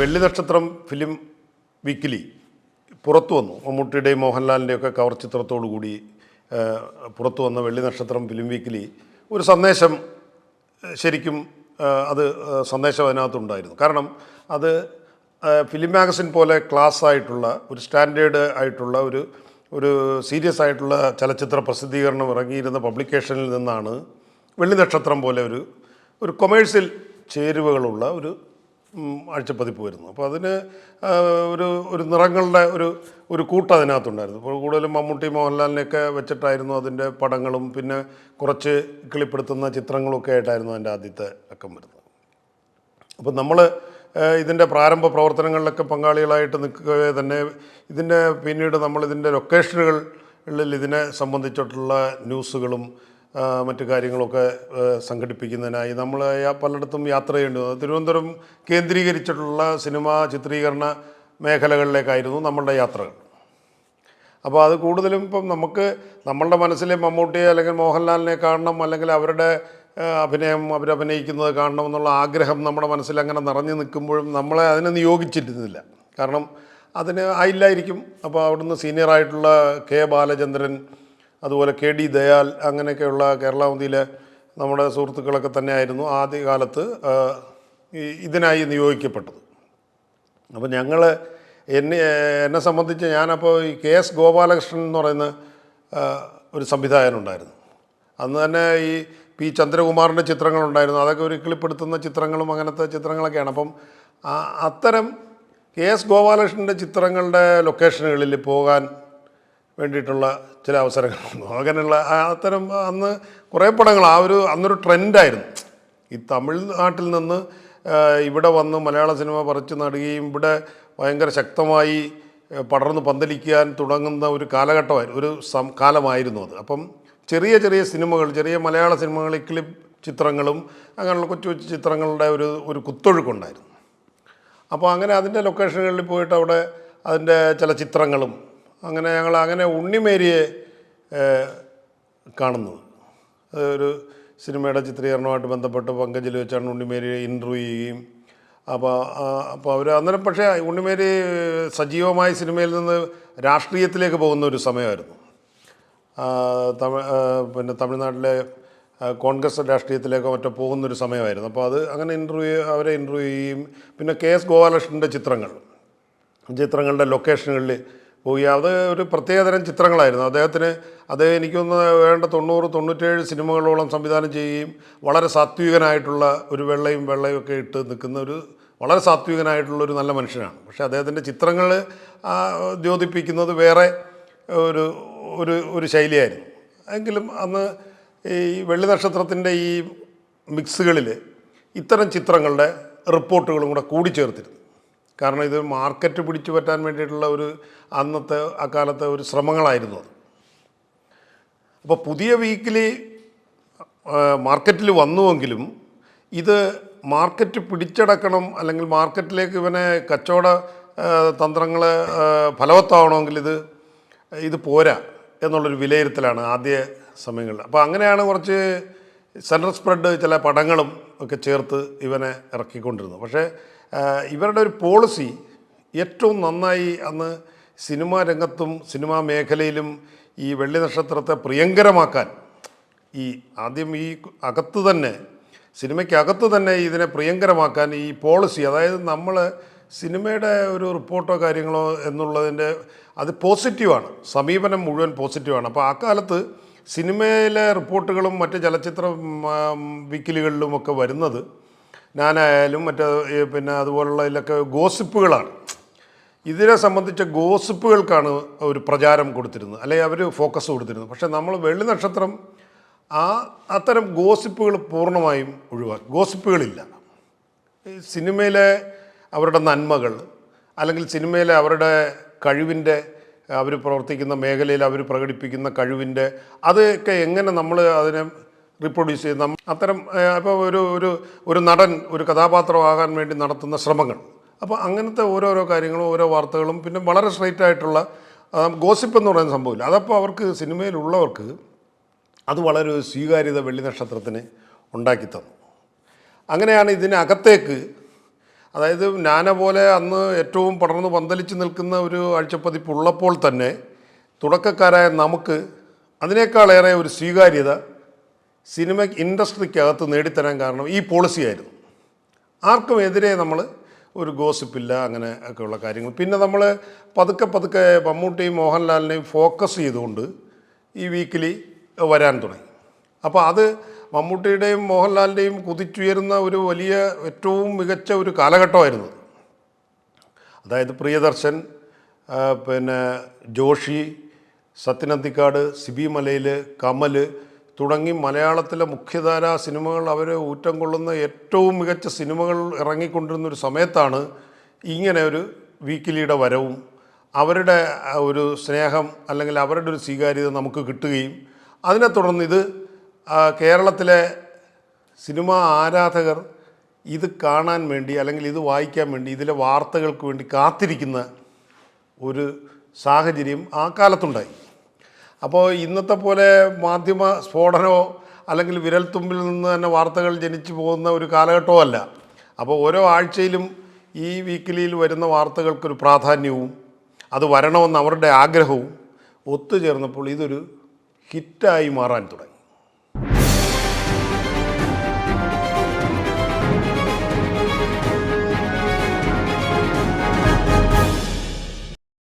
വെള്ളി നക്ഷത്രം film weekly പുറത്തു വന്നു. മമ്മൂട്ടിയുടെയും മോഹൻലാലിന്റെയൊക്കെ കവർ ചിത്രത്തോടു കൂടി പുറത്തു വന്ന വെള്ളി നക്ഷത്രം ഫിലിം വീക്കിലി ഒരു സന്ദേശം ശരിക്കും അത് സന്ദേശം അതിനകത്തുണ്ടായിരുന്നു. കാരണം അത് ഫിലിം മാഗസിൻ പോലെ ക്ലാസ് ആയിട്ടുള്ള ഒരു സ്റ്റാൻഡേർഡ് ആയിട്ടുള്ള ഒരു ഒരു സീരിയസ് ആയിട്ടുള്ള ചലച്ചിത്ര പ്രസിദ്ധീകരണം ഇറങ്ങിയിരുന്ന പബ്ലിക്കേഷനിൽ നിന്നാണ് വെള്ളി നക്ഷത്രം പോലെ ഒരു ഒരു കൊമേഴ്സ്യൽ ചേരുവകളുള്ള ഒരു ആഴ്ചപ്പതിപ്പ് വരുന്നു. അപ്പോൾ അതിന് ഒരു ഒരു നിറങ്ങളുടെ ഒരു ഒരു കൂട്ട് അതിനകത്തുണ്ടായിരുന്നു. ഇപ്പോൾ കൂടുതലും മമ്മൂട്ടി മോഹൻലാലിനെയൊക്കെ വെച്ചിട്ടായിരുന്നു അതിന്റെ പടങ്ങളും പിന്നെ കുറച്ച് കിളിപ്പെടുത്തുന്ന ചിത്രങ്ങളൊക്കെ ആയിട്ടായിരുന്നു അതിന്റെ ആദ്യത്തെ അക്കം വരുന്നത്. അപ്പോൾ നമ്മൾ ഇതിന്റെ പ്രാരംഭ പ്രവർത്തനങ്ങളിലൊക്കെ പങ്കാളികളായിട്ട് നിൽക്കുകയെ തന്നെ ഇതിന്റെ പിന്നീട് നമ്മൾ ഇതിന്റെ ലൊക്കേഷനുകളിൽ ഇതിനെ സംബന്ധിച്ചിട്ടുള്ള ന്യൂസുകളും മറ്റു കാര്യങ്ങളൊക്കെ സംഘടിപ്പിക്കുന്നതിനായി നമ്മൾ പലയിടത്തും യാത്ര ചെയ്യേണ്ടി വന്നു തിരുവനന്തപുരം കേന്ദ്രീകരിച്ചിട്ടുള്ള സിനിമാ ചിത്രീകരണ മേഖലകളിലേക്കായിരുന്നു നമ്മളുടെ യാത്രകൾ. അപ്പോൾ അത് കൂടുതലും ഇപ്പം നമുക്ക് നമ്മളുടെ മനസ്സിലെ മമ്മൂട്ടിയെ അല്ലെങ്കിൽ മോഹൻലാലിനെ കാണണം അല്ലെങ്കിൽ അവരുടെ അഭിനയം അവരഭിനയിക്കുന്നത് കാണണം എന്നുള്ള ആഗ്രഹം നമ്മുടെ മനസ്സിൽ അങ്ങനെ നിറഞ്ഞു നിൽക്കുമ്പോഴും നമ്മളെ അതിനെ നിയോഗിച്ചിരുന്നില്ല. കാരണം അതിന് ആയില്ലായിരിക്കും അപ്പോൾ അവിടുന്ന് സീനിയറായിട്ടുള്ള കെ ബാലചന്ദ്രൻ അതുപോലെ കെ ഡി ദയാൽ അങ്ങനെയൊക്കെയുള്ള കേരളാവധിയിലെ നമ്മുടെ സുഹൃത്തുക്കളൊക്കെ തന്നെയായിരുന്നു ആദ്യകാലത്ത് ഇതിനായി നിയോഗിക്കപ്പെട്ടത്. അപ്പോൾ ഞങ്ങൾ എന്നെ എന്നെ സംബന്ധിച്ച് ഞാനപ്പോൾ ഈ കെ എസ് ഗോപാലകൃഷ്ണൻ എന്ന് പറയുന്ന ഒരു സംവിധായകനുണ്ടായിരുന്നു. അന്ന് തന്നെ ഈ പി ചന്ദ്രകുമാറിന്റെ ചിത്രങ്ങളുണ്ടായിരുന്നു. അതൊക്കെ ഒരു കിളിപ്പെടുത്തുന്ന ചിത്രങ്ങളും അങ്ങനത്തെ ചിത്രങ്ങളൊക്കെയാണ്. അപ്പം അത്തരം കെ എസ് ഗോപാലകൃഷ്ണന്റെ ചിത്രങ്ങളുടെ ലൊക്കേഷനുകളിൽ പോകാൻ വേണ്ടിയിട്ടുള്ള ചില അവസരങ്ങൾ അങ്ങനെയുള്ള അത്തരം അന്ന് കുറേ പടങ്ങൾ ആ ഒരു അന്നൊരു ട്രെൻഡായിരുന്നു. ഈ തമിഴ്നാട്ടിൽ നിന്ന് ഇവിടെ വന്ന് മലയാള സിനിമ പറിച്ചു നടുകയും ഇവിടെ ഭയങ്കര ശക്തമായി പടർന്ന് പന്തലിക്കാൻ തുടങ്ങുന്ന ഒരു കാലഘട്ടമായിരുന്നു ഒരു സം കാലമായിരുന്നു അത്. അപ്പം ചെറിയ ചെറിയ സിനിമകൾ ചെറിയ മലയാള സിനിമകളിൽ ക്ലിപ്പ് ചിത്രങ്ങളും അങ്ങനെയുള്ള കൊച്ചു കൊച്ചു ചിത്രങ്ങളുടെ ഒരു ഒരു കുത്തൊഴുക്കുണ്ടായിരുന്നു അപ്പോൾ അങ്ങനെ അതിന്റെ ലൊക്കേഷനുകളിൽ പോയിട്ട് അവിടെ അതിന്റെ ചില ചിത്രങ്ങളും അങ്ങനെ ഞങ്ങൾ അങ്ങനെ ഉണ്ണിമേരിയെ കാണുന്നത് ഒരു സിനിമയുടെ ചിത്രീകരണമായിട്ട് ബന്ധപ്പെട്ട് പങ്കജിൽ വെച്ചാണ് ഉണ്ണിമേരിയെ ഇന്റർവ്യൂ ചെയ്യുകയും. അപ്പോൾ അപ്പോൾ അവർ അന്നേരം പക്ഷേ ഉണ്ണിമേരി സജീവമായ സിനിമയിൽ നിന്ന് രാഷ്ട്രീയത്തിലേക്ക് പോകുന്ന ഒരു സമയമായിരുന്നു. തമിഴ് പിന്നെ തമിഴ്നാട്ടിലെ കോൺഗ്രസ് രാഷ്ട്രീയത്തിലേക്കോ മറ്റോ പോകുന്നൊരു സമയമായിരുന്നു. അപ്പോൾ അത് അങ്ങനെ ഇന്റർവ്യൂ അവരെ ഇന്റർവ്യൂ ചെയ്യും പിന്നെ കെ എസ് ഗോപാലകൃഷ്ണന്റെ ചിത്രങ്ങൾ ചിത്രങ്ങളുടെ ലൊക്കേഷനുകളിൽ പോയി അത് ഒരു പ്രത്യേകതരം ചിത്രങ്ങളായിരുന്നു. അദ്ദേഹത്തിന് അത് എനിക്കൊന്ന് വേണ്ട തൊണ്ണൂറ് തൊണ്ണൂറ്റേഴ് സിനിമകളോളം സംവിധാനം ചെയ്യുകയും വളരെ സാത്വികനായിട്ടുള്ള ഒരു വെള്ളയും വെള്ളയും ഒക്കെ ഇട്ട് നിൽക്കുന്ന ഒരു വളരെ സാത്വികനായിട്ടുള്ള ഒരു നല്ല മനുഷ്യനാണ്. പക്ഷേ അദ്ദേഹത്തിന്റെ ചിത്രങ്ങൾ ദ്യോതിപ്പിക്കുന്നത് വേറെ ഒരു ഒരു ഒരു ശൈലിയായിരുന്നു. എങ്കിലും അന്ന് ഈ വെള്ളി നക്ഷത്രത്തിന്റെ ഈ മിക്സുകളിൽ ഇത്തരം ചിത്രങ്ങളുടെ റിപ്പോർട്ടുകളും കൂടെ കൂടിച്ചേർത്തിരുന്നു. കാരണം ഇത് മാർക്കറ്റ് പിടിച്ചു പറ്റാൻ വേണ്ടിയിട്ടുള്ള ഒരു അന്നത്തെ അക്കാലത്തെ ഒരു ശ്രമങ്ങളായിരുന്നു അത്. അപ്പോൾ പുതിയ വീക്കിലി മാർക്കറ്റിൽ വന്നുവെങ്കിലും ഇത് മാർക്കറ്റ് പിടിച്ചടക്കണം അല്ലെങ്കിൽ മാർക്കറ്റിലേക്ക് ഇവനെ കച്ചവട തന്ത്രങ്ങൾ ഫലവത്താവണമെങ്കിൽ ഇത് ഇത് പോരാ എന്നുള്ളൊരു വിലയിരുത്തലാണ് ആദ്യ സമയങ്ങളിൽ. അപ്പോൾ അങ്ങനെയാണ് കുറച്ച് സെൻട്രൽ സ്പ്രെഡ് ചില പടങ്ങളും ഒക്കെ ചേർത്ത് ഇവനെ ഇറക്കിക്കൊണ്ടിരുന്നത്. പക്ഷേ ഇവരുടെ ഒരു പോളിസി ഏറ്റവും നന്നായി അന്ന് സിനിമാ രംഗത്തും സിനിമാ മേഖലയിലും ഈ വെള്ളി നക്ഷത്രത്തെ പ്രിയങ്കരമാക്കാൻ ഈ ആദ്യം ഈ അകത്ത് തന്നെ സിനിമയ്ക്കകത്ത് തന്നെ ഇതിനെ പ്രിയങ്കരമാക്കാൻ ഈ പോളിസി അതായത് നമ്മൾ സിനിമയുടെ ഒരു റിപ്പോർട്ടോ കാര്യങ്ങളോ എന്നുള്ളതിന്റെ അത് പോസിറ്റീവാണ്. സമീപനം മുഴുവൻ പോസിറ്റീവാണ്. അപ്പോൾ ആ കാലത്ത് സിനിമയിലെ റിപ്പോർട്ടുകളും മറ്റ് ചലച്ചിത്ര വിക്കിലുകളിലുമൊക്കെ വരുന്നത് ഞാനായാലും മറ്റേ പിന്നെ അതുപോലുള്ള ഇതിലൊക്കെ ഗോസിപ്പുകളാണ്. ഇതിനെ സംബന്ധിച്ച ഗോസിപ്പുകൾക്കാണ് ഒരു പ്രചാരം കൊടുത്തിരുന്നത്. അല്ലെങ്കിൽ അവർ ഫോക്കസ് കൊടുത്തിരുന്നത്. പക്ഷേ നമ്മൾ വെള്ളി നക്ഷത്രം ആ അത്തരം ഗോസിപ്പുകൾ പൂർണമായും ഒഴിവാക്കി ഗോസിപ്പുകളില്ല. സിനിമയിലെ അവരുടെ നന്മകൾ അല്ലെങ്കിൽ സിനിമയിലെ അവരുടെ കഴിവിന്റെ അവർ പ്രവർത്തിക്കുന്ന മേഖലയിൽ അവർ പ്രകടിപ്പിക്കുന്ന കഴിവിന്റെ അതൊക്കെ എങ്ങനെ നമ്മൾ അതിനെ റീപ്രൊഡ്യൂസ് ചെയ്യുന്ന അത്തരം അപ്പോൾ ഒരു ഒരു ഒരു നടൻ ഒരു കഥാപാത്രമാകാൻ വേണ്ടി നടത്തുന്ന ശ്രമങ്ങൾ. അപ്പോൾ അങ്ങനത്തെ ഓരോരോ കാര്യങ്ങളും ഓരോ വാർത്തകളും പിന്നെ വളരെ സ്ട്രൈറ്റ് ആയിട്ടുള്ള ഗോസിപ്പ് എന്ന് പറയുന്ന സംഭവമില്ല. അതപ്പോൾ അവർക്ക് സിനിമയിലുള്ളവർക്ക് അത് വളരെ ഒരു സ്വീകാര്യത വെള്ളി നക്ഷത്രത്തിന് ഉണ്ടാക്കി തന്നു. അങ്ങനെയാണ് ഇതിനകത്തേക്ക് അതായത് നാന പോലെ അന്ന് ഏറ്റവും പടർന്ന് പന്തലിച്ച് നിൽക്കുന്ന ഒരു ആഴ്ചപ്പതിപ്പ് ഉള്ളപ്പോൾ തന്നെ തുടക്കക്കാരായ നമുക്ക് അതിനേക്കാളേറെ ഒരു സ്വീകാര്യത സിനിമ ഇൻഡസ്ട്രിക്കകത്ത് നേടിത്തരാൻ കാരണം ഈ പോളിസിയായിരുന്നു ആർക്കും എതിരെ നമ്മൾ ഒരു ഗോസിപ്പില്ല അങ്ങനെ ഒക്കെയുള്ള കാര്യങ്ങൾ. പിന്നെ നമ്മൾ പതുക്കെ പതുക്കെ മമ്മൂട്ടിയും മോഹൻലാലിനെയും ഫോക്കസ് ചെയ്തുകൊണ്ട് ഈ വീക്കിലി വരാൻ തുടങ്ങി. അപ്പോൾ അത് മമ്മൂട്ടിയുടെയും മോഹൻലാലിന്റെയും കുതിച്ചുയരുന്ന ഒരു വലിയ ഏറ്റവും മികച്ച ഒരു കാലഘട്ടമായിരുന്നു. അതായത് പ്രിയദർശൻ പിന്നെ ജോഷി സത്യനന്തിക്കാട് സിബി മലയിൽ കമൽ തുടങ്ങി മലയാളത്തിലെ മുഖ്യധാര സിനിമകൾ അവരെ ഊറ്റം കൊള്ളുന്ന ഏറ്റവും മികച്ച സിനിമകൾ ഇറങ്ങിക്കൊണ്ടിരുന്ന ഒരു സമയത്താണ് ഇങ്ങനെ ഒരു വീക്കിലിയുടെ വരവും അവരുടെ ഒരു സ്നേഹം അല്ലെങ്കിൽ അവരുടെ ഒരു സ്വീകാര്യത നമുക്ക് കിട്ടുകയും അതിനെ തുടർന്ന് ഇത് കേരളത്തിലെ സിനിമാ ആരാധകർ ഇത് കാണാൻ വേണ്ടി അല്ലെങ്കിൽ ഇത് വായിക്കാൻ വേണ്ടി ഇതിലെ വാർത്തകൾക്ക് വേണ്ടി കാത്തിരിക്കുന്ന ഒരു സാഹചര്യം ആ കാലത്തുണ്ടായി. അപ്പോൾ ഇന്നത്തെ പോലെ മാധ്യമ സ്ഫോടനമോ അല്ലെങ്കിൽ വിരൽത്തുമ്പിൽ നിന്ന് തന്നെ വാർത്തകൾ ജനിച്ചു പോകുന്ന ഒരു കാലഘട്ടവും അല്ല. അപ്പോൾ ഓരോ ആഴ്ചയിലും ഈ വീക്കിലിയിൽ വരുന്ന വാർത്തകൾക്കൊരു പ്രാധാന്യവും അത് വരണമെന്ന് അവരുടെ ആഗ്രഹവും ഒത്തുചേർന്നപ്പോൾ ഇതൊരു ഹിറ്റായി മാറാൻ തുടങ്ങി.